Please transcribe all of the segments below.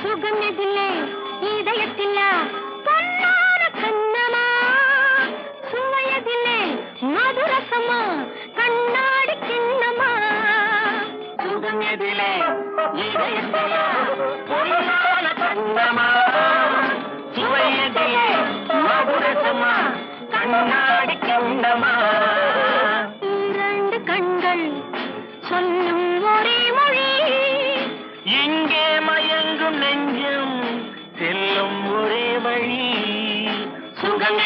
சுகம் எதிலே இதயத்தில பொன்னான கண்ணமா சுவையதிலே மதுரசமா கண்ணாடி கிண்ணமா சுகம் எதிலே இதயத்தில பொன்னான கண்ணமா சுவையதிலே மதுரசமா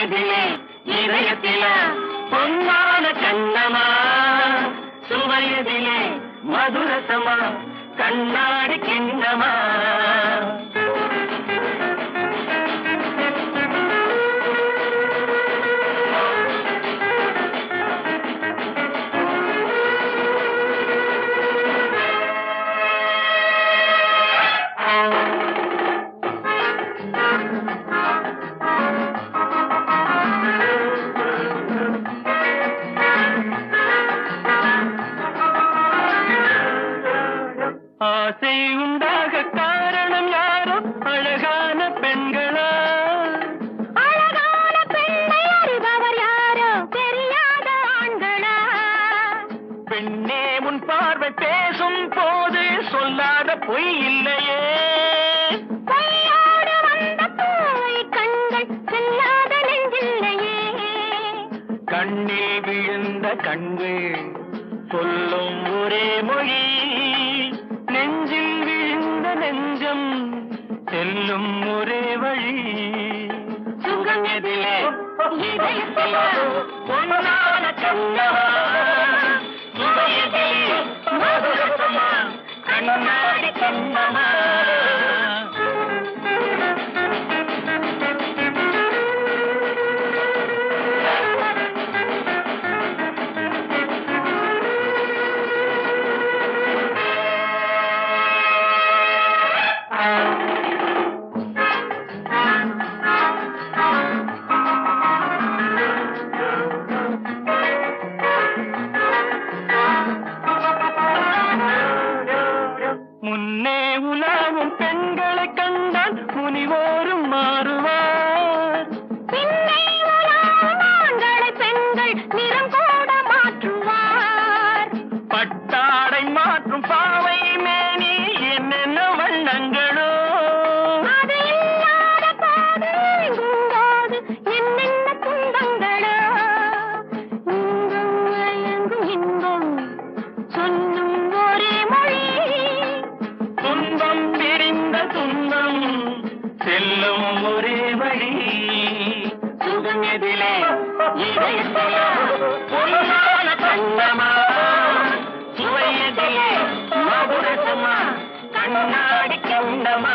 மனதிலே இதயத்திலே பொன்னான கண்ணமா? சுவையதிலே மதுரசமா? கண்ணாடி கிண்ணமா? ஆசை உண்டாக காரணம் யாரோ? அழகான பெண்களா? அழகான பெண்ணை அறிபவர் யாரோ? தெரியாத ஆண்களா? பெண்ணே உன் பார்வை பேசும் போது சொல்லாத பொய் இல்லையே. கண்ணில் விழுந்த கண்கள் சொல்லும் ஒரே இதயத்தில பொன்னான முன்னே உலாவும் பெண்களை கண்டால் முனிவோரும் மாறுவார். செல்லும் ஒரே வழி சுகம் எதிலே இதை பொன்னான தங்கமா கண்ணாடி கண்டமா.